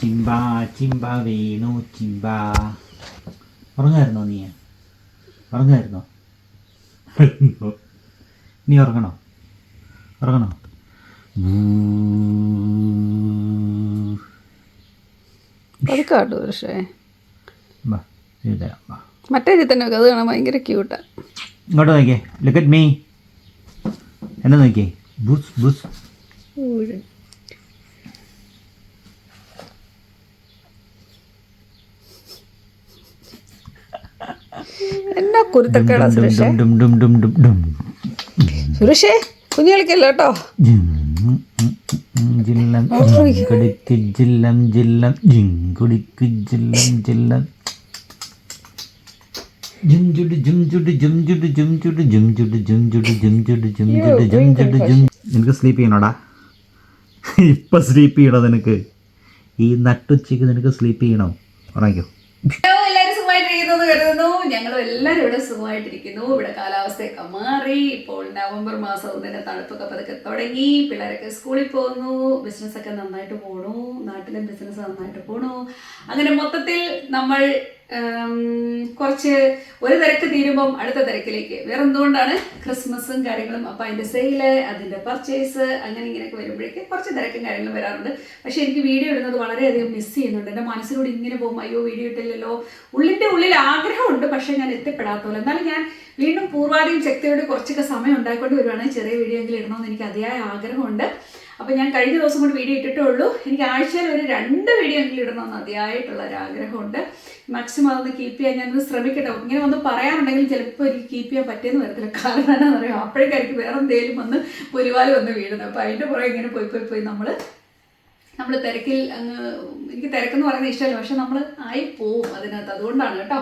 ചിമ്പ ചിമ്പ വീണു ചിമ്പ. ഉറങ്ങായിരുന്നോ നീ? ഉറങ്ങായിരുന്നോ? നീ ഉറങ്ങണോ? ഉറങ്ങണോ? പക്ഷേ. ഇത് തരാം ബാ മറ്റേ രീതി തന്നെ അത് കാണാൻ ഭയങ്കര ക്യൂട്ടാ ഇങ്ങോട്ട് നോക്കിയേ ലുക്ക് അറ്റ് മീ എന്നാ നോക്കിയേ ബുസ് ബുസ്. എന്നാ കുരുത്തക്കേടാ സുരേഷേ? സുരേഷേ കുഞ്ഞു കളിക്കല്ലോ കേട്ടോ ജില്ലം ജിങ്കടിക്ക് ജില്ലം ജില്ലം ജിങ്കുടിക്ക് ജില്ലം ജില്ലം. ജിം നിനക്ക് സ്ലീപ്പ് ചെയ്യണോടാ? ഇപ്പൊ സ്ലീപ്പ് ചെയ്യണോ നിനക്ക്? ഈ നട്ടുച്ചയ്ക്ക് നിനക്ക് സ്ലീപ്പ് ചെയ്യണോ? ഉറങ്ങിക്കോ. എന്ന് കരുതുന്നു. ഞങ്ങൾ എല്ലാവരും ഇവിടെ സുഖമായിട്ടിരിക്കുന്നു. ഇവിടെ കാലാവസ്ഥയൊക്കെ മാറി. ഇപ്പോൾ നവംബർ മാസം ഒന്നിന് തണുപ്പൊക്കെ പതുക്കെ തുടങ്ങി. പിള്ളേരൊക്കെ സ്കൂളിൽ പോകുന്നു. ബിസിനസ്സൊക്കെ നന്നായിട്ട് പോണു. നാട്ടിലെ ബിസിനസ് നന്നായിട്ട് പോണു. അങ്ങനെ മൊത്തത്തിൽ നമ്മൾ കുറച്ച് ഒരു തിരക്ക് തീരുമ്പം അടുത്ത തിരക്കിലേക്ക്. വേറെ എന്തുകൊണ്ടാണ് ക്രിസ്മസും കാര്യങ്ങളും അപ്പം അതിന്റെ സെയിൽ അതിന്റെ പർച്ചേസ് അങ്ങനെ ഇങ്ങനെയൊക്കെ വരുമ്പോഴേക്ക് കുറച്ച് തിരക്കും കാര്യങ്ങളും വരാറുണ്ട്. പക്ഷേ എനിക്ക് വീഡിയോ ഇടുന്നത് വളരെയധികം മിസ് ചെയ്യുന്നുണ്ട്. എന്റെ മനസ്സിലൂടെ ഇങ്ങനെ പോകും അയ്യോ വീഡിയോ ഇട്ടില്ലല്ലോ. ഉള്ളിന്റെ ഉള്ളിൽ ആഗ്രഹമുണ്ട് പക്ഷേ ഞാൻ എത്തിപ്പെടാത്തോളൂ എന്നാലും ഞാൻ വീണ്ടും പൂർവാധികം ശക്തിയോട് കുറച്ചൊക്കെ സമയം ഉണ്ടായിക്കൊണ്ട് വരുവാണെങ്കിൽ ചെറിയ വീഡിയോ എങ്കിലും ഇടണമെന്ന് എനിക്ക് അതിയായ ആഗ്രഹമുണ്ട്. അപ്പോൾ ഞാൻ കഴിഞ്ഞ ദിവസം കൊണ്ട് വീഡിയോ ഇട്ടിട്ടേ ഉള്ളൂ. എനിക്ക് ആഴ്ചയിൽ ഒരു രണ്ട് വീഡിയോ എങ്കിലും ഇടണമെന്ന് അതിയായിട്ടുള്ള ഒരു ആഗ്രഹമുണ്ട്. മാക്സിമം അതൊന്ന് കീപ്പ് ചെയ്യാൻ ഞാനത് ശ്രമിക്കട്ടെ. ഇങ്ങനെ ഒന്ന് പറയാറുണ്ടെങ്കിൽ ചിലപ്പോൾ എനിക്ക് കീപ്പ് ചെയ്യാൻ പറ്റിയെന്ന് വരത്തില്ല. കാരണം എന്താണെന്ന് പറയാം അപ്പോഴേക്കായിരിക്കും വേറെ എന്തെങ്കിലും വന്ന് പുലിവാൽ വന്ന് വീഴുന്നത്. അപ്പോൾ അതിന്റെ പുറകെ ഇങ്ങനെ പോയി പോയി പോയി നമ്മൾ നമ്മൾ തിരക്കിൽ അങ്ങ് എനിക്ക് തിരക്കെന്ന് പറയുന്നത് ഇഷ്ടമല്ല. പക്ഷെ നമ്മൾ ആയി പോവും അതിനകത്ത്. അതുകൊണ്ടാണ് കേട്ടോ.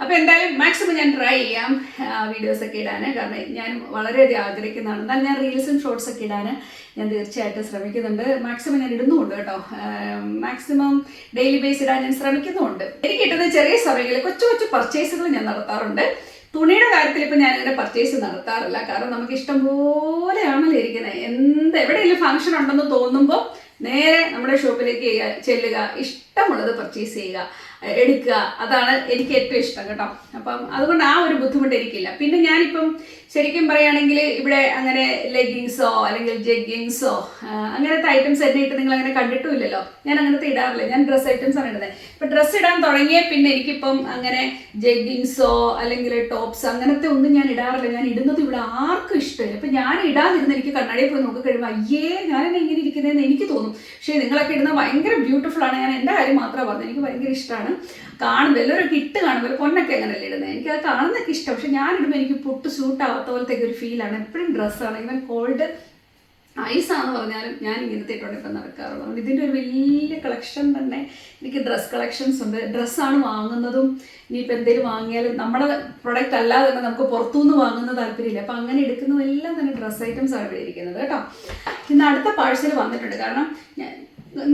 അപ്പോൾ എന്തായാലും മാക്സിമം ഞാൻ ട്രൈ ചെയ്യാം വീഡിയോസ് ഒക്കെ ഇടാൻ കാരണം ഞാൻ വളരെയധികം ആഗ്രഹിക്കുന്നതാണ്. എന്നാൽ ഞാൻ റീൽസും ഷോർട്സ് ഒക്കെ ഇടാൻ ഞാൻ തീർച്ചയായിട്ടും ശ്രമിക്കുന്നുണ്ട്. മാക്സിമം ഞാൻ ഇടുന്നുമുണ്ട് കേട്ടോ. മാക്സിമം ഡെയിലി ബേസ് ഇടാൻ ഞാൻ ശ്രമിക്കുന്നുമുണ്ട് എനിക്ക് കിട്ടുന്ന ചെറിയ സമയങ്ങളിൽ കൊച്ചു കൊച്ചു പർച്ചേസുകൾ ഞാൻ നടത്താറുണ്ട്. തുണിയുടെ കാര്യത്തിൽ ഇപ്പം ഞാനിങ്ങനെ പർച്ചേസ് നടത്താറില്ല. കാരണം നമുക്ക് ഇഷ്ടം പോലെയാണല്ലോ ഇരിക്കുന്നത് എന്ത് എവിടെയെങ്കിലും ഫംഗ്ഷൻ ഉണ്ടെന്ന് തോന്നുമ്പോൾ നേരെ നമ്മുടെ ഷോപ്പിലേക്ക് ചെല്ലുക ഇഷ്ടമുള്ളത് പർച്ചേസ് ചെയ്യുക. എടുക്കുക. അതാണ് എനിക്ക് ഏറ്റവും ഇഷ്ടം കേട്ടോ. അപ്പം അതുകൊണ്ട് ആ ഒരു ബുദ്ധിമുട്ട് എനിക്കില്ല. പിന്നെ ഞാനിപ്പം ശരിക്കും പറയുകയാണെങ്കിൽ ഇവിടെ അങ്ങനെ ലെഗിങ്സോ അല്ലെങ്കിൽ ജഗ്ഗിങ്സോ അങ്ങനത്തെ ഐറ്റംസ് എന്നെ ഇട്ട് നിങ്ങൾ അങ്ങനെ കണ്ടിട്ടുമില്ലല്ലോ. ഞാൻ അങ്ങനത്തെ ഇടാറില്ല. ഞാൻ ഡ്രസ്സ് ഐറ്റംസ് ആണ് ഇടുന്നത്. ഇപ്പം ഡ്രസ്സ് ഇടാൻ തുടങ്ങിയ പിന്നെ എനിക്കിപ്പം അങ്ങനെ ജഗ്ഗിങ്സോ അല്ലെങ്കിൽ ടോപ്സ് അങ്ങനത്തെ ഒന്നും ഞാൻ ഇടാറില്ല. ഞാൻ ഇടുന്നത് ഇവിടെ ആർക്കും ഇഷ്ടമില്ല. ഇപ്പം ഞാൻ ഇടാതിരുന്ന് എനിക്ക് കണ്ണാടിയിൽ പോയി നോക്കി കഴിയുമ്പോൾ അയ്യേ ഞാനെന്നെ ഇങ്ങനെ ഇരിക്കുന്നതെന്ന് എനിക്ക് തോന്നും. പക്ഷേ നിങ്ങളൊക്കെ ഇടുന്നത് ഭയങ്കര ബ്യൂട്ടിഫുൾ ആണ്. ഞാൻ എന്റെ കാര്യം മാത്രമേ പറഞ്ഞത്. എനിക്ക് ഭയങ്കര ഇഷ്ടമാണ്. കാണുമ്പോൾ എല്ലാവരും ഇട്ട് കാണുമ്പോൾ പൊന്നൊക്കെ അങ്ങനെയല്ലേ ഇടുന്നത് എനിക്ക് അത് കാണുന്നൊക്കെ ഇഷ്ടം. പക്ഷെ ഞാനിടുമ്പോൾ എനിക്ക് പൊട്ട് സൂട്ട് ആവാത്ത പോലത്തെ ഒരു ഫീലാണ് എപ്പോഴും ഡ്രസ്സാണ് ഇവൻ കോൾഡ് ഐസാന്ന് പറഞ്ഞാലും ഞാൻ ഇങ്ങനത്തെ ഇട്ടുകൊണ്ട് ഇപ്പം നടക്കാറുള്ളത് അതുകൊണ്ട് ഇതിന്റെ ഒരു വലിയ കളക്ഷൻ തന്നെ എനിക്ക് ഡ്രസ് കളക്ഷൻസ് ഉണ്ട്. ഡ്രസ്സാണ് വാങ്ങുന്നതും ഇനിയിപ്പോൾ എന്തെങ്കിലും വാങ്ങിയാലും നമ്മുടെ പ്രൊഡക്റ്റ് അല്ലാതെ തന്നെ നമുക്ക് പുറത്തുനിന്ന് വാങ്ങുന്ന താല്പര്യമില്ല. അപ്പം അങ്ങനെ എടുക്കുന്നതെല്ലാം തന്നെ ഡ്രസ് ഐറ്റംസ് ആണ് ഇവിടെ ഇരിക്കുന്നത് കേട്ടോ. ഇന്ന് അടുത്ത പാഴ്സൽ വന്നിട്ടുണ്ട്. കാരണം ഞാൻ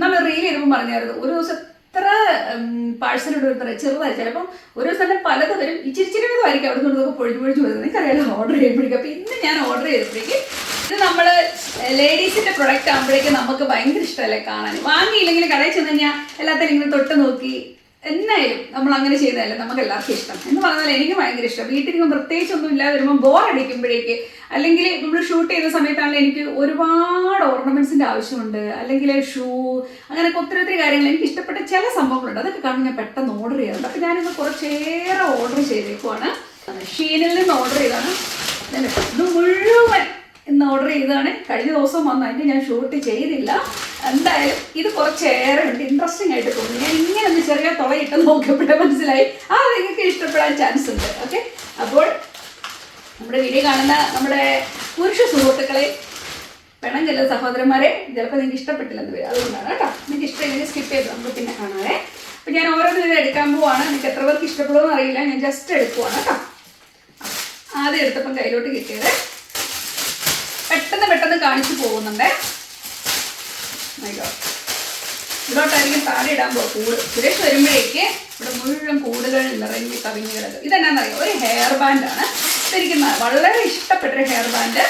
നമ്മൾ റീൽ ചെയ്യുമ്പോൾ പറഞ്ഞായിരുന്നു ഒരു ദിവസം എത്ര പാഴ്സൽ പറയാം. ചെറുതായി. ചിലപ്പം ഓരോ സ്ഥലം പലത് വരും. ഇച്ചിരി ആയിരിക്കും അവിടെ നിന്നൊക്കെ പൊഴിഞ്ഞു പൊഴിഞ്ഞു വരുന്നത്. എനിക്കറിയാലോ ഓർഡർ ചെയ്യുമ്പോഴേക്കും അപ്പം ഇന്ന് ഞാൻ ഓർഡർ ചെയ്തപ്പോഴേക്കും ഇത് നമ്മൾ ലേഡീസിന്റെ പ്രൊഡക്റ്റ് ആകുമ്പോഴേക്കും നമുക്ക് ഭയങ്കര ഇഷ്ടമല്ലേ കാണാൻ? വാങ്ങിയില്ലെങ്കിൽ കടയിൽ ചെന്ന് കഴിഞ്ഞാൽ എല്ലാത്തിനും ഇങ്ങനെ തൊട്ട് നോക്കി എന്നായാലും നമ്മൾ അങ്ങനെ ചെയ്യുന്നതല്ല നമുക്ക് എല്ലാവർക്കും ഇഷ്ടം. എന്ന് പറഞ്ഞാൽ എനിക്ക് ഭയങ്കര ഇഷ്ടം. വീട്ടിലിരിക്കുമ്പോൾ പ്രത്യേകിച്ച് ഒന്നും ഇല്ലാതെ വരുമ്പോൾ ബോർ അടിക്കുമ്പോഴേക്ക് അല്ലെങ്കിൽ നമ്മൾ ഷൂട്ട് ചെയ്യുന്ന സമയത്താണെങ്കിൽ എനിക്ക് ഒരുപാട് ഓർണമെന്റ്സിന്റെ ആവശ്യമുണ്ട്. അല്ലെങ്കിൽ ഷൂ അങ്ങനെ ഒത്തിരി ഒത്തിരി കാര്യങ്ങൾ എനിക്ക് ഇഷ്ടപ്പെട്ട ചില സംഭവങ്ങളുണ്ട്. അതൊക്കെ കാണുമ്പോൾ ഞാൻ പെട്ടെന്ന് ഓർഡർ ചെയ്യാറുണ്ട്. അപ്പം ഞാനിന്ന് കുറച്ചേറെ ഓർഡർ ചെയ്തേക്കുവാണ്. ഷീനിൽ നിന്ന് ഓർഡർ ചെയ്താണ്. ഇത് മുഴുവൻ ഇന്ന് ഓർഡർ ചെയ്തതാണ്. കഴിഞ്ഞ ദിവസം വന്നായിട്ട് ഞാൻ ഷൂട്ട് ചെയ്തില്ല. എന്തായാലും ഇത് കുറച്ചേറെ ഉണ്ട്. ഇൻട്രസ്റ്റിംഗ് ആയിട്ട് തോന്നി. ഞാൻ ഇങ്ങനെ ഒന്ന് ചെറിയ തുളയിട്ട് നോക്കിയപ്പോഴേ മനസ്സിലായി. ആ നിങ്ങൾക്ക് ഇഷ്ടപ്പെടാൻ ചാൻസ് ഉണ്ട്. ഓക്കെ അപ്പോൾ നമ്മുടെ വീഡിയോ കാണുന്ന നമ്മുടെ പുരുഷ സുഹൃത്തുക്കളെ പെണം ചില സഹോദരന്മാരെ ചിലപ്പോൾ നിങ്ങൾക്ക് ഇഷ്ടപ്പെട്ടില്ലെന്ന് വരും. അതുകൊണ്ടാണ് കേട്ടോ. നിങ്ങൾക്ക് ഇഷ്ടമില്ലെങ്കിൽ സ്കിപ്പ് ചെയ്ത് നമുക്ക് പിന്നെ കാണാവേ. അപ്പം ഞാൻ ഓരോന്ന് ഇത് എടുക്കാൻ പോവാണ്. നിങ്ങൾക്ക് എത്ര പേർക്ക് ഇഷ്ടപ്പെടുമെന്ന് അറിയില്ല. ഞാൻ ജസ്റ്റ് എടുക്കുവാണ് കേട്ടോ. ആദ്യം എടുത്തപ്പം കയ്യിലോട്ട് കിട്ടിയത് പെട്ടെന്ന് പെട്ടെന്ന് കാണിച്ചു പോകുന്നുണ്ട്. My താടി ഇടാൻ പോകും കൂട്. സുരേഷ് വരുമ്പോഴേക്ക് ഇവിടെ മുഴുവൻ കൂടുകൾ നിറഞ്ഞ് കവിഞ്ഞ് കിടക്കും. ഇതെന്നാന്നറിയോ? ഒരു ഹെയർ ബാൻഡ് ആണ്. ഇതെനിക്ക് വളരെ ഇഷ്ടപ്പെട്ടൊരു ഹെയർ ബാൻഡ്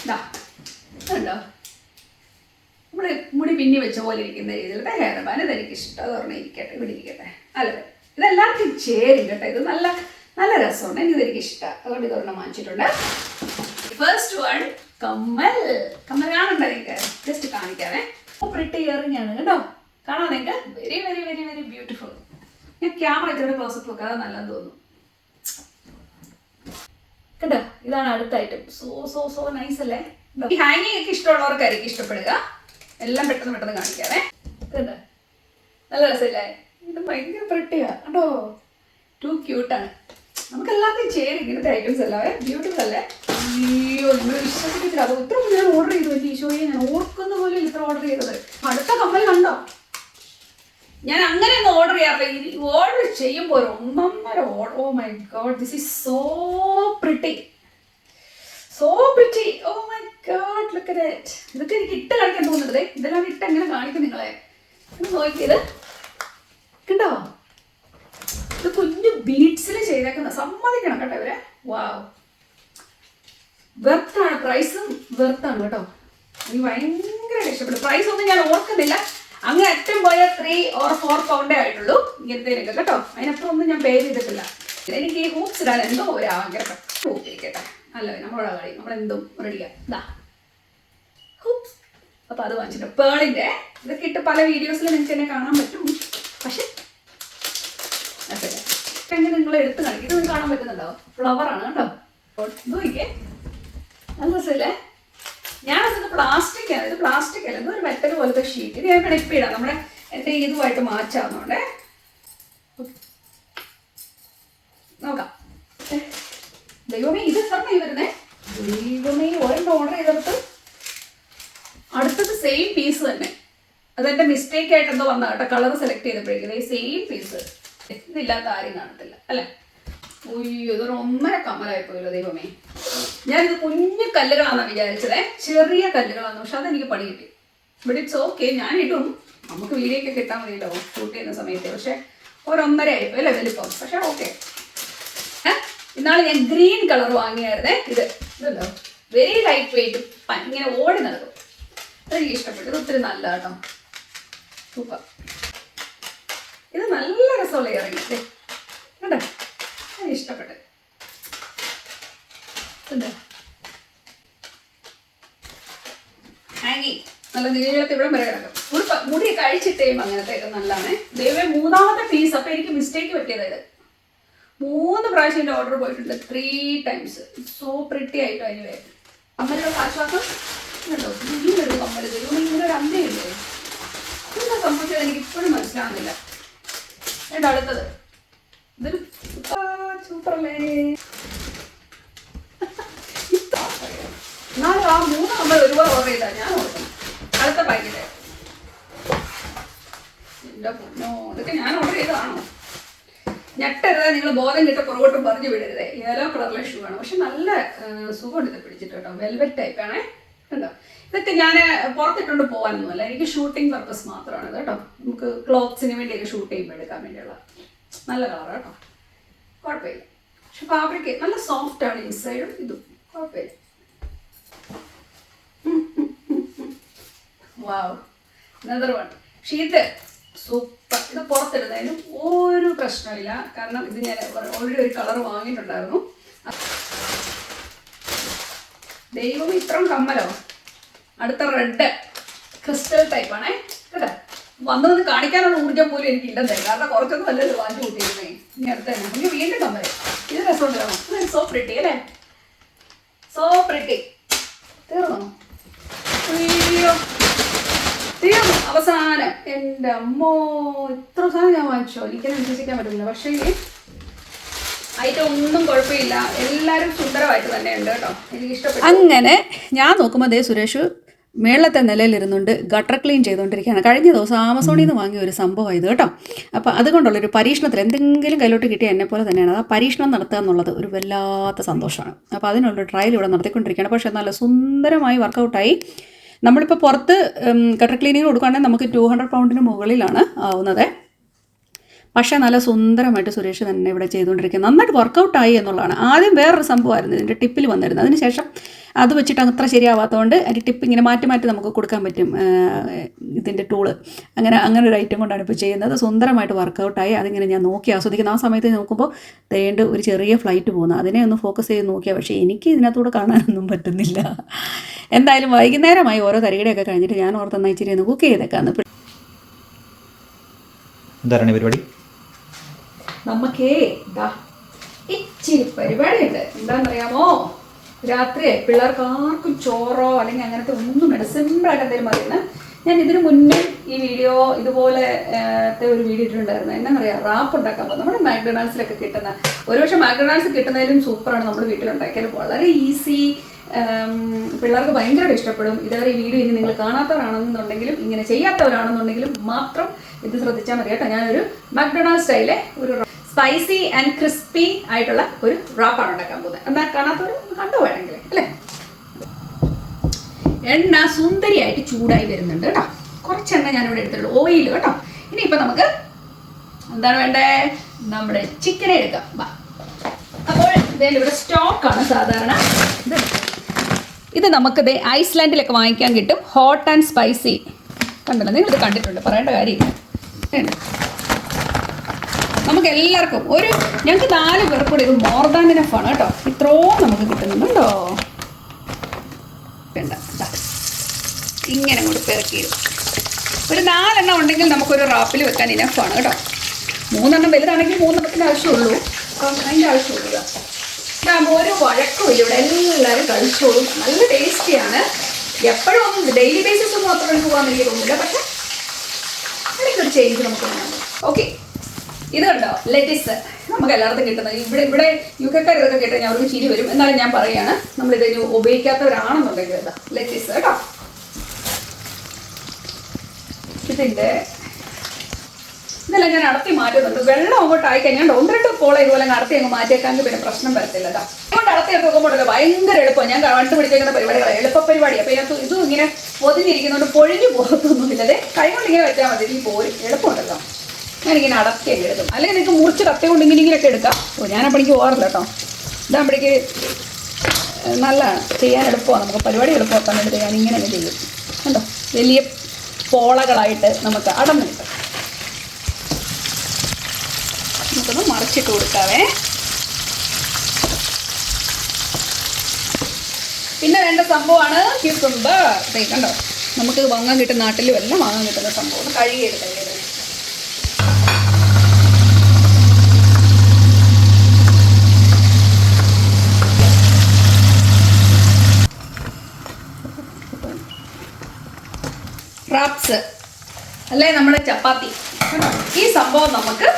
ഇതാ നമ്മുടെ മുടി പിന്നി വെച്ച പോലെ ഇരിക്കുന്ന രീതിയിലത്തെ ഹെയർ ബാൻഡ് ഇതെനിക്ക് ഇഷ്ടം. അത് ഇരിക്കട്ടെ. ഇവിടെ ഇരിക്കട്ടെ. അല്ലേ? ഇതെല്ലാവർക്കും ചേരും കേട്ടോ. ഇത് നല്ല നല്ല രസമുണ്ട് എനിക്ക് ഇതെനിക്ക് ഇഷ്ടം. അതുകൊണ്ട് ഇതൊരെണ്ണം വാങ്ങിച്ചിട്ടുണ്ട്. ഫസ്റ്റ് വൺ കമ്മൽ. കമ്മൽ കാണണ്ട നിങ്ങൾക്ക് ജസ്റ്റ് കാണിക്കാവേ. പ്രിട്ടി ഇയറിംഗ് ആണ് കേട്ടോ കാണാൻ നിങ്ങൾക്ക് very very very very beautiful ഞാൻ ക്യാമറ ഇത്രയും ക്ലോസപ്പ് വെക്കാതെ നല്ലതെന്ന് തോന്നുന്നു. കേട്ടോ ഇതാണ് അടുത്ത item so so so nice അല്ലേ? ഈ ഹാങ്ങിങ് ഒക്കെ ഇഷ്ടമുള്ളവർക്കായിരിക്കും ഇഷ്ടപ്പെടുക. എല്ലാം പെട്ടെന്ന് പെട്ടെന്ന് കാണിക്കാവേ. കണ്ടോ? നല്ല രസമില്ലേ? ഇത് ഭയങ്കര പ്രിട്ടിയാ കേട്ടോ ടു ക്യൂട്ടാണ് നമുക്ക് എല്ലാവർക്കും ചേരും ഇങ്ങനത്തെ ഐറ്റംസ് അല്ലേ? ബ്യൂട്ടിഫുൾ അല്ലേ? അയ്യോ നിങ്ങൾ വിശ്വസിക്കത്തില്ല. അത് ഇത്ര ഞാൻ ഓർഡർ ചെയ്തു എന്റെ ഈശോയെ. ഞാൻ ഓർക്കുന്ന പോലെ ഇത്ര ഓർഡർ ചെയ്തത്. അടുത്ത കമ്മൽ കണ്ടോ? ഞാൻ അങ്ങനെ ഒന്നും ഓർഡർ ചെയ്യാറില്ല. ഓർഡർ ചെയ്യുമ്പോൾ ഒരു ഒന്നൊന്നര ഓ my god this is so pretty so pretty oh my god look it ഇതൊക്കെ എനിക്ക് ഇട്ട് കാണിക്കാൻ തോന്നുന്നത് ഇതെല്ലാം ഇട്ട് എങ്ങനെ കാണിക്കും നിങ്ങളെ? നോക്കിയത് കണ്ടോ? ഇത് കുഞ്ഞു ബീഡ്സിൽ ചെയ്തേക്കുന്ന. സമ്മതിക്കണം കേട്ടോ ഇവരെ. വാവ് വെർത്താണ് പ്രൈസും വെർത്താണ് കേട്ടോ. എനിക്ക് ഭയങ്കര ഇഷ്ടപ്പെട്ടു. പ്രൈസ് ഒന്നും ഞാൻ ഓർക്കുന്നില്ല. അങ്ങനെ അറ്റം പോയ ത്രീ ഓർ ഫോർ പൗണ്ടേ ആയിട്ടുള്ളൂ. ഇങ്ങനത്തേനൊക്കെ കേട്ടോ. അതിനപ്പുറം ഒന്നും ഞാൻ പേ ചെയ്തിട്ടില്ല. എനിക്ക് ഈ ഹൂപ്സ് ഇടാൻ എന്തോ ഒരു ആഗ്രഹം. ഹൂപ്പ് ഇരിക്കട്ടെ. അല്ല നമ്മളെ കളി. നമ്മളെന്തും റെഡിയാ ഇതാ ഹൂപ്സ് അപ്പോൾ അത് വാങ്ങിച്ചിട്ട് പേളിന്റെ ഇതൊക്കെ ഇട്ട് പല വീഡിയോസിൽ നിങ്ങൾക്ക് എന്നെ കാണാൻ പറ്റും. പക്ഷെ അതെ. എങ്ങനെ നിങ്ങൾ എടുത്ത് കാണിക്കും? ഇത് കാണാൻ പറ്റുന്നുണ്ടോ? ആണ് കേട്ടോ. നോക്കിക്കേ. നല്ല ഞാൻ വെച്ചത് പ്ലാസ്റ്റിക് ആണ്. ഇത് പ്ലാസ്റ്റിക് അല്ല. ഇതൊരു മെറ്റൽ പോലത്തെ ഷീറ്റ് ഇത് ഞാൻ ഇടാം നമ്മുടെ എന്റെ ഇതുമായിട്ട് മാറ്റാവുന്നുണ്ടേ നോക്കാം. ദൈവമേ ഇത് സ്വർണ വരുന്നേ. ദൈവമേ ഒരെണ്ണം ഓർഡർ ചെയ്തെടുത്ത് അടുത്തത് സെയിം പീസ് തന്നെ. അതെന്റെ മിസ്റ്റേക്ക് ആയിട്ട് എന്തോ വന്ന കേട്ടോ. കളർ സെലക്ട് ചെയ്തപ്പോഴേക്കും. ഈ സെയിം പീസ് ഇതില്ലാത്ത ആരും കാണത്തില്ല. അല്ലേ? ഉയ്യോ ഇതൊരു ഒന്നര കമ്മലായി പോയല്ലോ ദൈവമേ. ഞാനിത് കുഞ്ഞു കല്ലുകളാണെന്നാണ് വിചാരിച്ചത്. ചെറിയ കല്ലുകളാണ് പക്ഷെ അതെനിക്ക് പണി കിട്ടി. ബട്ട് ഇറ്റ്സ് ഓക്കെ ഞാൻ ഇടും. നമുക്ക് വീഡിയോ ഒക്കെ കിട്ടാൻ മതിയല്ലോ ഷൂട്ട് ചെയ്യുന്ന സമയത്ത്. പക്ഷെ ഒരൊന്നര ആയിപ്പോ അല്ലേ വലിപ്പം പക്ഷെ ഓക്കെ ഇന്നാൾ ഞാൻ ഗ്രീൻ കളർ വാങ്ങിയായിരുന്നേ. ഇത് ഇതല്ലോ വെരി ലൈറ്റ് വെയിറ്റ് ഇങ്ങനെ ഓടി നടക്കും. അതെനിക്ക് ഇഷ്ടപ്പെട്ടു. ഒത്തിരി നല്ല കേട്ടോ സൂപ്പർ ഇത് നല്ല രസമുള്ള ഇറങ്ങി കണ്ടോ? എനിക്ക് ഇഷ്ടപ്പെട്ടു. ഹാങ്ങി. നല്ല നീളത്തിൽ ഇവിടെ വരെ കിടക്കും. ഒരു മുടി കഴിച്ചിട്ടേയും അങ്ങനത്തെ ഒക്കെ നല്ലതാണേ. ദൈവം മൂന്നാമത്തെ പീസ് അപ്പൊ എനിക്ക് മിസ്റ്റേക്ക് പറ്റിയത് ഇത്. മൂന്ന് പ്രാവശ്യം എന്റെ ഓർഡർ പോയിട്ടുണ്ട് ത്രീ ടൈംസ് സോ പ്രിട്ടി ആയിട്ടോ അതിന് അമ്മയുടെ ആശ്വാസം കേട്ടോ ഇങ്ങനൊരു കമ്മൽ തരും ഇങ്ങനെ ഒരു അമ്മയില്ലേ എന്താ സംഭവിച്ചത് എനിക്ക് ഇപ്പോഴും മനസ്സിലാവുന്നില്ല. എന്റെ അടുത്തത്. ഇതൊരു സൂപ്പറല്ലേ? എന്നാലും ആ മൂന്ന് നമ്മൾ ഒരുപാട് ഓർഡർ ഞാൻ ഓർക്കണം അടുത്ത പാക്കറ്റ് ഇതൊക്കെ ഞാൻ ഓർഡർ ചെയ്തതാണോ? ഞെട്ടരുത് നിങ്ങൾ ബോധം കിട്ട പുറകോട്ടും പറഞ്ഞു വിടരുത്. യെല്ലോ കളറിലെ ഷൂ ആണ്. പക്ഷെ നല്ല സുഖമുണ്ട് ഇത് പിടിച്ചിട്ട് കേട്ടോ വെൽവെറ്റ് ടൈപ്പ് കണ്ടോ? ഇതൊക്കെ ഞാൻ പുറത്തിട്ടുണ്ട് പോകാനൊന്നുമല്ല. എനിക്ക് ഷൂട്ടിംഗ് പർപ്പസ് മാത്രമാണ് കേട്ടോ. നമുക്ക് ക്ലോത്ത്സിന് വേണ്ടിയൊക്കെ ഷൂട്ട് ചെയ്യുമ്പോൾ എടുക്കാൻ വേണ്ടിയുള്ള. നല്ല കളർ കേട്ടോ. കുഴപ്പമില്ല. പക്ഷെ ഫാബ്രിക് നല്ല സോഫ്റ്റ് ആണ് ഇൻസൈഡും ഇതും. കുഴപ്പമില്ല. വാവ് അനദർ വൺ പക്ഷേ ഇത് സൂപ്പർ. ഇത് പുറത്തിടുന്നതിന് ഒരു പ്രശ്നമില്ല കാരണം ഇത് ഞാൻ ഓൾറെഡി ഒരു കളർ വാങ്ങിയിട്ടുണ്ടായിരുന്നു. ദൈവം ഇത്രയും കമ്മലോ? അടുത്ത റെഡ് ക്രിസ്റ്റൽ ടൈപ്പാണേ കേട്ടോ വന്നത് കാണിക്കാനുള്ള ഊർജം പോലും എനിക്ക് ഇല്ലെന്നേ കാരണം കുറച്ചൊന്നും അല്ലല്ലോ വാങ്ങിച്ചു കൂട്ടിയിരുന്നേ. ഇനി അടുത്ത തന്നെ. ഇനി വീണ്ടും കമ്മൽ. ഇത് രസമുണ്ടാവും സോ പ്രിട്ടി അല്ലേ? സോ പ്രിട്ടി തീർന്നോ? അയ്യോ അവസാനം. എന്റെ അമ്മോ ഇത്ര സാധനം ഞാൻ വാങ്ങിച്ചോ? ഒരിക്കലും വിശ്വസിക്കാൻ പറ്റില്ല പക്ഷേ ഒന്നും കുഴപ്പമില്ല. എല്ലാവരും സുന്ദരമായിട്ട് തന്നെ ഉണ്ട് കേട്ടോ. എനിക്ക് ഇഷ്ടപ്പെട്ടു അങ്ങനെ ഞാൻ നോക്കുമ്പോൾ ദേ സുരേഷ് മേളത്തെ നിലയിലിരുന്നുണ്ട് ഗട്ടർ ക്ലീൻ ചെയ്തുകൊണ്ടിരിക്കുകയാണ് കഴിഞ്ഞ ദിവസം ആമസോണിൽ നിന്ന് വാങ്ങിയ ഒരു സംഭവം ഇത് കേട്ടോ. അപ്പോൾ അതുകൊണ്ടുള്ളൊരു പരീക്ഷണത്തിൽ എന്തെങ്കിലും കയ്യിലോട്ട് കിട്ടിയ എന്നെ പോലെ തന്നെയാണ്. ആ പരീക്ഷണം നടത്തുക എന്നുള്ളത് ഒരു വല്ലാത്ത സന്തോഷമാണ്. അപ്പോൾ അതിനുള്ള ട്രയൽ ഇവിടെ നടത്തിക്കൊണ്ടിരിക്കുകയാണ്. പക്ഷേ നല്ല സുന്ദരമായി വർക്കൗട്ടായി നമ്മളിപ്പോൾ പുറത്ത് കട്ടർ ക്ലീനിങ് കൊടുക്കുകയാണെങ്കിൽ നമുക്ക് ടു ഹൺഡ്രഡ് പൗണ്ടിന് മുകളിലാണ് ആവുന്നത്. പക്ഷേ നല്ല സുന്ദരമായിട്ട് സുരേഷ് തന്നെ ഇവിടെ ചെയ്തുകൊണ്ടിരിക്കുന്നത്. നന്നായിട്ട് വർക്കൗട്ടായി എന്നുള്ളതാണ്. ആദ്യം വേറൊരു സംഭവമായിരുന്നു. ഇതിന്റെ ടിപ്പിൽ വന്നിരുന്നത്. അതിനുശേഷം അത് വെച്ചിട്ട് അത്ര ശരിയാവാത്തതുകൊണ്ട് അതിന്റെ ടിപ്പ് ഇങ്ങനെ മാറ്റി മാറ്റി നമുക്ക് കൊടുക്കാൻ പറ്റും. ഇതിന്റെ ടൂൾ അങ്ങനെ അങ്ങനെ ഒരു ഐറ്റം കൊണ്ടാണ് ഇപ്പോൾ ചെയ്യുന്നത്. സുന്ദരമായിട്ട് വർക്കൗട്ടായി അതിങ്ങനെ ഞാൻ നോക്കി ആസ്വദിക്കുന്ന. ആ സമയത്ത് നോക്കുമ്പോൾ തേണ്ട ഒരു ചെറിയ ഫ്ലൈറ്റ് പോകുന്നു. അതിനെ ഒന്ന് ഫോക്കസ് ചെയ്ത് നോക്കിയാൽ പക്ഷേ എനിക്ക് ഇതിനകത്തൂടെ കാണാനൊന്നും പറ്റുന്നില്ല. എന്തായാലും വൈകുന്നേരമായി ഓരോ തരികടയൊക്കെ കഴിഞ്ഞിട്ട് ഞാൻ ഓർത്തെന്നാൽ ഇച്ചിരി ഒന്ന് കുക്ക് ചെയ്തേക്കാന്ന് എന്താണ് പരിപാടി? നമുക്കേ ഇതാ ഇച്ചിരി പരിപാടിയുണ്ട്. എന്താണെന്നറിയാമോ? രാത്രി പിള്ളേർക്ക് ആർക്കും ചോറോ അല്ലെങ്കിൽ അങ്ങനത്തെ ഒന്നും വേണ്ട. സിമ്പിളായിട്ട് എന്തെങ്കിലും മതിയെന്ന് ഞാൻ ഇതിനു മുന്നേ ഈ വീഡിയോ ഇതുപോലെ ഒരു വീഡിയോ ഇട്ടിട്ടുണ്ടായിരുന്നു. എന്നറിയാം റാപ്പ് ഉണ്ടാക്കാൻ പോകും നമ്മുടെ മാക്ഡൊണാൾഡ്സിലൊക്കെ കിട്ടുന്ന ഒരുപക്ഷെ മാക്ഡൊണാൾഡ്സ് കിട്ടുന്നതിലും സൂപ്പറാണ് നമ്മൾ വീട്ടിലുണ്ടാക്കിയാൽ വളരെ ഈസി പിള്ളേർക്ക് ഭയങ്കരമായിട്ട് ഇഷ്ടപ്പെടും. ഇതുവരെ ഈ വീഡിയോ ഇനി നിങ്ങൾ കാണാത്തവരാണെന്നുണ്ടെങ്കിലും ഇങ്ങനെ ചെയ്യാത്തവരാണെന്നുണ്ടെങ്കിലും മാത്രം ഇത് ശ്രദ്ധിച്ചാൽ മതി കേട്ടോ. ഞാനൊരു മാക്ഡൊണാൾഡ് സ്റ്റൈലെ ഒരു സ്പൈസി ആൻഡ് ക്രിസ്പി ആയിട്ടുള്ള ഒരു റാപ്പാണ് ഉണ്ടാക്കാൻ പോകുന്നത്. എന്നാൽ കാണാത്തവർ കണ്ടു വേണമെങ്കിൽ അല്ലേ? എണ്ണ സുന്ദരിയായിട്ട് ചൂടായി വരുന്നുണ്ട് കേട്ടോ. കുറച്ച് എണ്ണ ഞാനിവിടെ എടുത്തിട്ടുള്ളൂ. ഓയിൽ കേട്ടോ. ഇനിയിപ്പോൾ നമുക്ക് എന്താണ് വേണ്ടേ? നമ്മുടെ ചിക്കനെ എടുക്കാം. വാ. അപ്പോൾ ഇവിടെ ആണ് സാധാരണ. ഇത് ഇത് നമുക്ക് ദേ ഐസ്ലാൻഡിലൊക്കെ വാങ്ങിക്കാൻ കിട്ടും. ഹോട്ട് ആൻഡ് സ്പൈസി കണ്ടല്ലോ? നിങ്ങളിത് കണ്ടിട്ടുണ്ട്. പറയേണ്ട കാര്യമില്ല. നമുക്ക് എല്ലാവർക്കും ഒരു ഞങ്ങൾക്ക് നാല് പേർക്ക് കൂടി ഇത് മോർ ദാൻ ആണ് കേട്ടോ. ഇത്രയും നമുക്ക് കിട്ടുന്നുണ്ടോ? വേണ്ട. ഇങ്ങനെ അങ്ങോട്ട് പെറുക്കിയിടും ഒരു നാലെണ്ണം ഉണ്ടെങ്കിൽ നമുക്കൊരു റാപ്പിൽ വെക്കാൻ ഇനഫാണ് കേട്ടോ. മൂന്നെണ്ണം വലുതാണെങ്കിൽ മൂന്നെണ്ണത്തിന്റെ ആവശ്യമുള്ളൂ. അതിന്റെ ആവശ്യമുള്ളൂ ഇതാ. ഇതാകുമ്പോൾ ഒരു വഴക്കുമില്ല ഇവിടെ എല്ലാവരും കഴിച്ചോളും. നല്ല ടേസ്റ്റിയാണ് എപ്പോഴും ഒന്നും ഡെയിലി ബേസിസ് ഒന്നും അത്ര പോകാൻ എനിക്ക് തോന്നുന്നില്ല പക്ഷെ ഇടയ്ക്കൊരു ചേഞ്ച് നമുക്ക് ഓക്കെ ഇത് കണ്ടോ ലെറ്റിസ് നമുക്ക് എല്ലായിടത്തും കിട്ടുന്നത് ഇവിടെ ഇവിടെ യു കെക്കാർ ഇതൊക്കെ കിട്ടാൻ ഞാൻ അവർക്ക് ചിരി വരും. എന്നാലും ഞാൻ നമ്മൾ ഇത് ഉപയോഗിക്കാത്തവരാണെന്നുണ്ടെങ്കിൽ ഇതാ ലെറ്റിസ് കേട്ടോ. ഇതിന്റെ ഇതെല്ലാം ഞാൻ അടത്തി മാറ്റുന്നുണ്ട്. വെള്ളം അങ്ങോട്ട് ആയി കഴിഞ്ഞാൽ ഒന്ന് രണ്ട് പോളെ ഇതുപോലെ അടത്തി അങ്ങ് മാറ്റിയേക്കാമെങ്കിൽ പിന്നെ പ്രശ്നം വരത്തില്ല കേട്ടോ. അടത്തി ഒക്കെ നോക്കുമ്പോഴല്ലോ ഭയങ്കര എളുപ്പം ഞാൻ കണ്ടുപിടിച്ചേക്കുന്ന പരിപാടികളാണ്. എളുപ്പ പരിപാടി അപ്പോൾ ഇതിനകത്ത് ഇതും ഇങ്ങനെ പൊതിഞ്ഞിരിക്കുന്നതുകൊണ്ട് പൊഴിഞ്ഞു പോകത്തൊന്നുമില്ല. അതെ കൈ ഇങ്ങനെ വെച്ചാൽ മതി. ഈ പോരും എളുപ്പമുണ്ടല്ലോ. ഞാനിങ്ങനെ അടത്തിയൊക്കെ എടുക്കും അല്ലെങ്കിൽ നിങ്ങൾക്ക് മുറിച്ച് കത്തി കൊണ്ട് ഇങ്ങനെ ഇങ്ങനെയൊക്കെ എടുക്കാം. ഓ ഞാനപ്പോഴേക്ക് പോകാറില്ല കേട്ടോ. ഇതാകുമ്പോഴേക്ക് നല്ലതാണ് ചെയ്യാൻ എളുപ്പമാണ് നമുക്ക് പരിപാടി എളുപ്പമാക്കാൻ വേണ്ടി ഞാൻ ഇങ്ങനെ തന്നെ ചെയ്യും. കണ്ടോ? വലിയ പോളകളായിട്ട് നമുക്ക് അടന്നു കിട്ടും. നമുക്കൊന്ന് മറിച്ചിട്ട് കൊടുക്കാവേ. പിന്നെ വേണ്ട സംഭവമാണ് ക്യൂക്കുംബർ കണ്ടോ? നമുക്ക് വാങ്ങാൻ കിട്ടുന്ന നാട്ടിലും എല്ലാം വാങ്ങാൻ കിട്ടുന്ന സംഭവം. കഴുകിയെടുക്കാം. ഇത് അല്ലെ നമ്മുടെ ചപ്പാത്തി? ഈ സംഭവം നമുക്ക്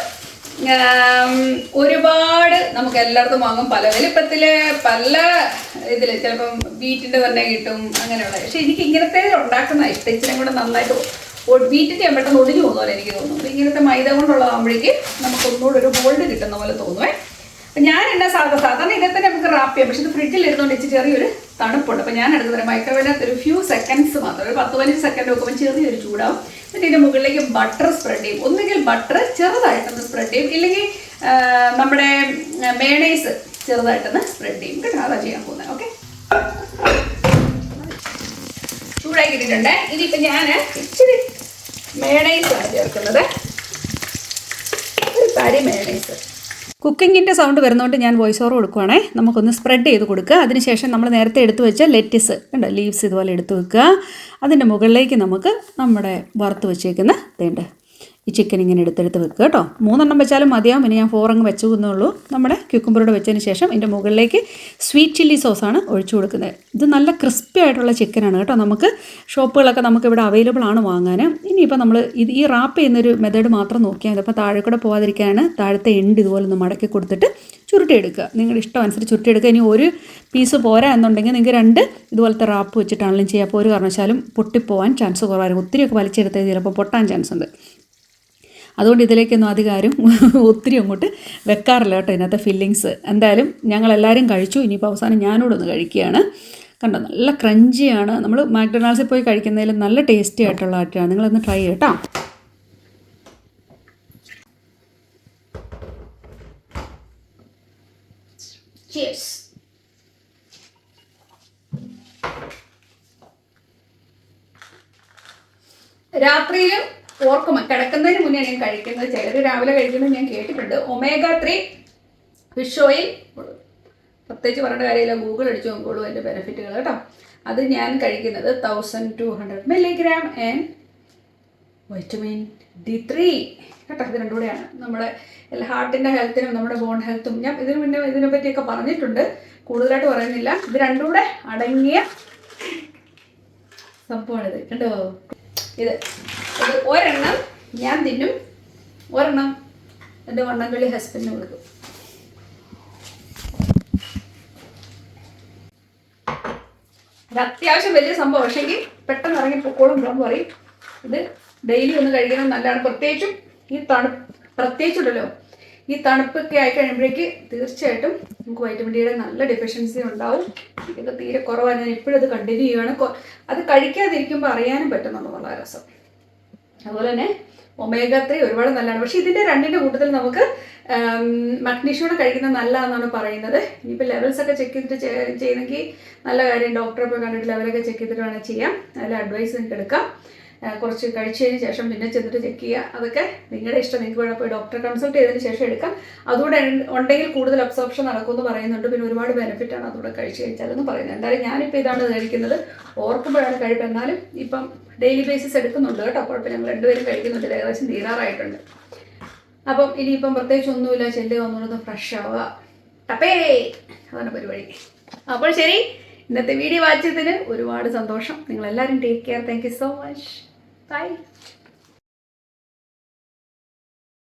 ഒരുപാട് നമുക്ക് എല്ലായിടത്തും വാങ്ങും. പല വലിപ്പത്തിൽ പല ഇതിൽ ചിലപ്പം വീറ്റിന്റെ തന്നെ കിട്ടും അങ്ങനെയുള്ള. പക്ഷെ എനിക്ക് ഇങ്ങനത്തെ ഉണ്ടാക്കുന്ന ഇഷ്ടം കൂടെ നന്നായിട്ട് വീറ്റിന്റെ ഞാൻ പെട്ടെന്ന് ഒടിഞ്ഞു പോകുന്ന പോലെ എനിക്ക് തോന്നുന്നു. ഇങ്ങനത്തെ മൈദ കൊണ്ടുള്ളതാകുമ്പോഴേക്ക് നമുക്ക് ഒന്നുകൂടെ ഒരു ഗോൾഡ് കിട്ടുന്ന പോലെ തോന്നുവേ. ഞാൻ എന്നാ സാധാരണ സാധാരണ ഇതേ തന്നെ നമുക്ക് റാപ്പ് ചെയ്യാം. പക്ഷെ ഇത് ഫ്രിഡ്ജിൽ ഇരുന്നുകൊണ്ട് ഇച്ചിരി ചെറിയൊരു തണുപ്പുണ്ട്. അപ്പോൾ ഞാൻ എടുക്കുന്നത് മൈക്രോവേവിനകത്ത് ഒരു ഫ്യൂ സെക്കൻഡ്സ് മാത്രം ഒരു പത്ത് പതിനഞ്ച് സെക്കൻഡ് നോക്കുമ്പോൾ ചെറിയൊരു ചൂടാവും. എന്നിട്ട് ഇതിന്റെ മുകളിലേക്ക് ബട്ടർ സ്പ്രെഡ് ചെയ്യും. ഒന്നുകിൽ ബട്ടർ ചെറുതായിട്ടൊന്ന് സ്പ്രെഡ് ചെയ്യും. ഇല്ലെങ്കിൽ നമ്മുടെ മേണൈസ് ചെറുതായിട്ടൊന്ന് സ്പ്രെഡ് ചെയ്യും. കേട്ടോ അതാ ചെയ്യാൻ പോകുന്നത്. ഓക്കെ ചൂടാക്കി ഇട്ടിട്ടുണ്ട് ഇനിയിപ്പോൾ ഞാൻ ഇച്ചിരി മേണൈസാണ് ചേർക്കുന്നത്. ഒരു തരി മേണൈസ് കുക്കിങ്ങിന്റെ സൗണ്ട് വരുന്നതുകൊണ്ട് ഞാൻ വോയിസ് ഓവർ കൊടുക്കുവാണേ. നമുക്കൊന്ന് സ്പ്രെഡ് ചെയ്ത് കൊടുക്കുക. അതിനുശേഷം നമ്മൾ നേരത്തെ എടുത്തു വെച്ച ലെറ്റിസ് കണ്ടോ? ലീവ്സ് ഇതുപോലെ എടുത്ത് വെക്കുക. അതിന്റെ മുകളിലേക്ക് നമുക്ക് നമ്മുടെ വറുത്ത് വെച്ചേക്കുന്ന തേണ്ട് ഈ ചിക്കൻ ഇങ്ങനെ എടുത്തെടുത്ത് വെക്കുക കേട്ടോ. മൂന്നെണ്ണം വെച്ചാലും മതിയാവും. പിന്നെ ഞാൻ ഫോർ അങ്ങ് വെച്ചു എന്നുള്ളൂ നമ്മുടെ ക്യൂക്കുംബറോട് വെച്ചതിന് ശേഷം ഇതിന്റെ മുകളിലേക്ക് സ്വീറ്റ് ചില്ലി സോസാണ് ഒഴിച്ചു കൊടുക്കുന്നത്. ഇത് നല്ല ക്രിസ്പി ആയിട്ടുള്ള ചിക്കനാണ് കേട്ടോ. നമുക്ക് ഷോപ്പുകളൊക്കെ നമുക്ക് ഇവിടെ അവൈലബിൾ ആണ് വാങ്ങാൻ. ഇനിയിപ്പോൾ നമ്മൾ ഇത് ഈ റാപ്പ് ചെയ്യുന്നൊരു മെത്തേഡ് മാത്രം നോക്കിയാൽ അപ്പോൾ താഴെ കൂടെ പോകാതിരിക്കാനാണ് താഴത്തെ എണ്ട് ഇതുപോലെ ഒന്ന് മടക്കി കൊടുത്തിട്ട് ചുരുട്ടിയെടുക്കുക. നിങ്ങളുടെ ഇഷ്ടം അനുസരിച്ച് ചുരുട്ടിയെടുക്കുക. ഇനി ഒരു പീസ് പോരാ എന്നുണ്ടെങ്കിൽ നിങ്ങൾക്ക് രണ്ട് ഇതുപോലത്തെ റാപ്പ് വെച്ചിട്ടാണെങ്കിലും ചെയ്യുക അപ്പോൾ ഒരു കാരണവശാലും പൊട്ടിപ്പോവാൻ ചാൻസ് കുറവായിരിക്കും. ഒത്തിരിയൊക്കെ വലിച്ചെടുത്തത് ചിലപ്പോൾ പൊട്ടാൻ ചാൻസ് ഉണ്ട്. അതുകൊണ്ട് ഇതിലേക്കൊന്നും അധികാരം ഒത്തിരി അങ്ങോട്ട് വെക്കാറില്ല കേട്ടോ ഇതിനകത്തെ ഫില്ലിങ്സ് എന്തായാലും ഞങ്ങളെല്ലാവരും കഴിച്ചു. ഇനിയിപ്പോൾ അവസാനം ഞാനോടൊന്ന് കഴിക്കുകയാണ്. കണ്ടോ നല്ല ക്രഞ്ചിയാണ് നമ്മൾ മാക്ഡൊണാൾഡ്സിൽ പോയി കഴിക്കുന്നതിൽ നല്ല ടേസ്റ്റി ആയിട്ടുള്ള ആറ്റാണ്. നിങ്ങളൊന്ന് ട്രൈ ചെയ്യട്ടോ. രാത്രിയിലും ഓർക്കും കിടക്കുന്നതിന് മുന്നേ ഞാൻ കഴിക്കുന്നത് ചിലർ രാവിലെ കഴിക്കുന്നത് ഞാൻ കേട്ടിട്ടുണ്ട്. ഒമേഗ ത്രീ ഫിഷ് ഓയിൽ പ്രത്യേകിച്ച് പറയേണ്ട കാര്യമില്ല. ഗൂഗിൾ അടിച്ചു നോക്കുള്ളൂ അതിന്റെ ബെനിഫിറ്റുകൾ കേട്ടോ. അത് ഞാൻ കഴിക്കുന്നത് thousand two hundred milligram and vitamin D three കേട്ടോ ഇത് രണ്ടും കൂടെയാണ്. നമ്മുടെ എല്ലാ ഹാർട്ടിന്റെ ഹെൽത്തിനും നമ്മുടെ ബോൺ ഹെൽത്തും ഞാൻ ഇതിനു മുന്നേ ഇതിനെ പറ്റിയൊക്കെ പറഞ്ഞിട്ടുണ്ട്. കൂടുതലായിട്ട് പറയുന്നില്ല. ഇത് രണ്ടും കൂടെ അടങ്ങിയ സംഭവമാണിത്. കണ്ടോ? ഇത് ഇത് ഒരെണ്ണം ഞാൻ തിന്നും. ഒരെണ്ണം എന്റെ വണ്ണംകളി ഹസ്ബൻഡിന് കൊടുക്കും. ഇത് അത്യാവശ്യം വലിയ സംഭവം പക്ഷേങ്കിൽ പെട്ടെന്ന് ഇറങ്ങി പൊക്കോളും എന്ന് പറയും. ഇത് ഡെയിലി ഒന്ന് കഴിക്കണം നല്ലതാണ്. പ്രത്യേകിച്ചും ഈ തണുപ്പ് പ്രത്യേകിച്ചുണ്ടല്ലോ ഈ തണുപ്പൊക്കെ ആയി കഴിയുമ്പോഴേക്ക് തീർച്ചയായിട്ടും നമുക്ക് വൈറ്റമിൻ ഡിയുടെ നല്ല ഡെഫിഷ്യൻസി ഉണ്ടാവും. ഇതൊക്കെ തീരെ കുറവാണ്. ഞാൻ ഇപ്പോഴും അത് കണ്ടിന്യൂ ചെയ്യുകയാണ് അത് കഴിക്കാതിരിക്കുമ്പോൾ അറിയാനും പറ്റുന്നുണ്ട്. വളരെ രസം. അതുപോലെ തന്നെ ഒമേഗ ത്രീ ഒരുപാട് നല്ലതാണ്. പക്ഷേ ഇതിന്റെ രണ്ടിന്റെ കൂട്ടത്തിൽ നമുക്ക് മഗ്നീഷ്യോടെ കഴിക്കുന്നത് നല്ലതെന്നാണ് പറയുന്നത്. ഇനിയിപ്പോൾ ലെവൽസ് ഒക്കെ ചെക്ക് ചെയ്തിട്ട് ചെയ്യുന്നെങ്കിൽ നല്ല കാര്യം ഡോക്ടറെ പോയി കണ്ടിട്ട് ലെവലൊക്കെ ചെക്ക് ചെയ്തിട്ട് വേണം ചെയ്യാം. അതിൽ അഡ്വൈസ് നിങ്ങൾക്ക് എടുക്കാം കുറച്ച് കഴിച്ചതിന് ശേഷം പിന്നെ ചെന്നിട്ട് ചെക്ക് ചെയ്യുക. അതൊക്കെ നിങ്ങളുടെ ഇഷ്ടം. നിങ്ങൾക്ക് വേണം പോയി ഡോക്ടറെ കൺസൾട്ട് ചെയ്തതിന് ശേഷം എടുക്കാം. അതുകൂടെ ഉണ്ടെങ്കിൽ കൂടുതൽ അബ്സോർപ്ഷൻ നടക്കുമെന്ന് പറയുന്നുണ്ട്. പിന്നെ ഒരുപാട് ബെനിഫിറ്റ് ആണ് അതുകൂടെ കഴിച്ച് കഴിച്ചാലെന്ന് പറയുന്നത്. എന്തായാലും ഞാനിപ്പോൾ ഇതാണ് കഴിക്കുന്നത് ഓർക്കുമ്പോഴാണ് കഴിപ്പ്. എന്നാലും ഇപ്പം ഡെയിലി ബേസിസ് എടുക്കുന്നുണ്ട് കേട്ടോ. കുഴപ്പമില്ല ഞങ്ങൾ രണ്ടുപേരും കഴിക്കുന്നുണ്ട്. ഏകദേശം തീരാറായിട്ടുണ്ട്. അപ്പം ഇനിയിപ്പം പ്രത്യേകിച്ച് ഒന്നുമില്ല. ചെല്ലുക ഒന്നുകൂടെ ഫ്രഷ് ആവുക. ടപ്പേ അതാണ് പരിപാടി. അപ്പോൾ ശരി. ഇന്നത്തെ വീഡിയോ വായിച്ചതിന് ഒരുപാട് സന്തോഷം. നിങ്ങളെല്ലാവരും take care thank you so much তাই?